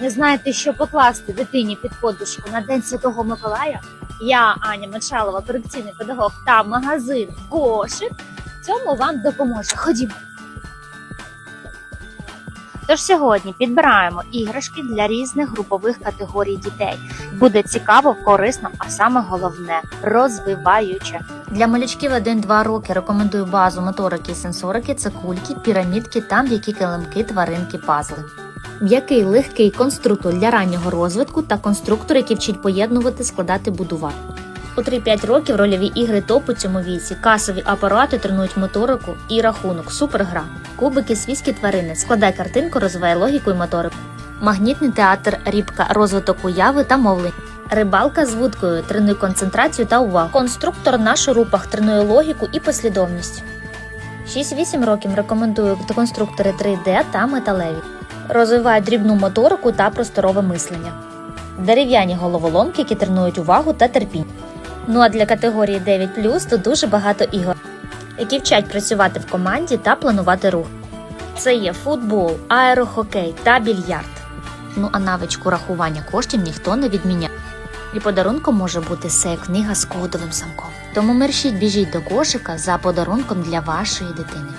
Не знаєте, що покласти дитині під подушку на День Святого Миколая? Я, Аня Мочалова, корекційний педагог та магазин Кошик цьому вам допоможе. Ходімо. Тож сьогодні підбираємо іграшки для різних групових категорій дітей. Буде цікаво, корисно, а саме головне розвиваюче. Для малючків 1-2 роки рекомендую базу моторики і сенсорики, це кульки, пірамідки та м'які килимки, тваринки, пазли. М'який легкий конструктор для раннього розвитку та конструктор, який вчить поєднувати, складати, будувати. У 3-5 років рольові ігри топ у цьому віці, касові апарати тренують моторику і рахунок, супергра. Кубики, свійські тварини, складай картинку, розвивай логіку і моторику. Магнітний театр, рібка, розвиток уяви та мовлення. Рибалка з вудкою тренує концентрацію та увагу. Конструктор на шурупах тренує логіку і послідовність. 6-8 років рекомендую конструктори 3D та металеві. Розвивають дрібну моторику та просторове мислення. Дерев'яні головоломки, які тренують увагу та терпіння. Ну а для категорії 9 тут дуже багато ігор, які вчать працювати в команді та планувати рух. Це є футбол, аерохокей та більярд. Ну а навичку рахування коштів ніхто не відміняє. І подарунком може бути сея книга з кодовим замком. Тому мерщіть біжіть до кошика за подарунком для вашої дитини.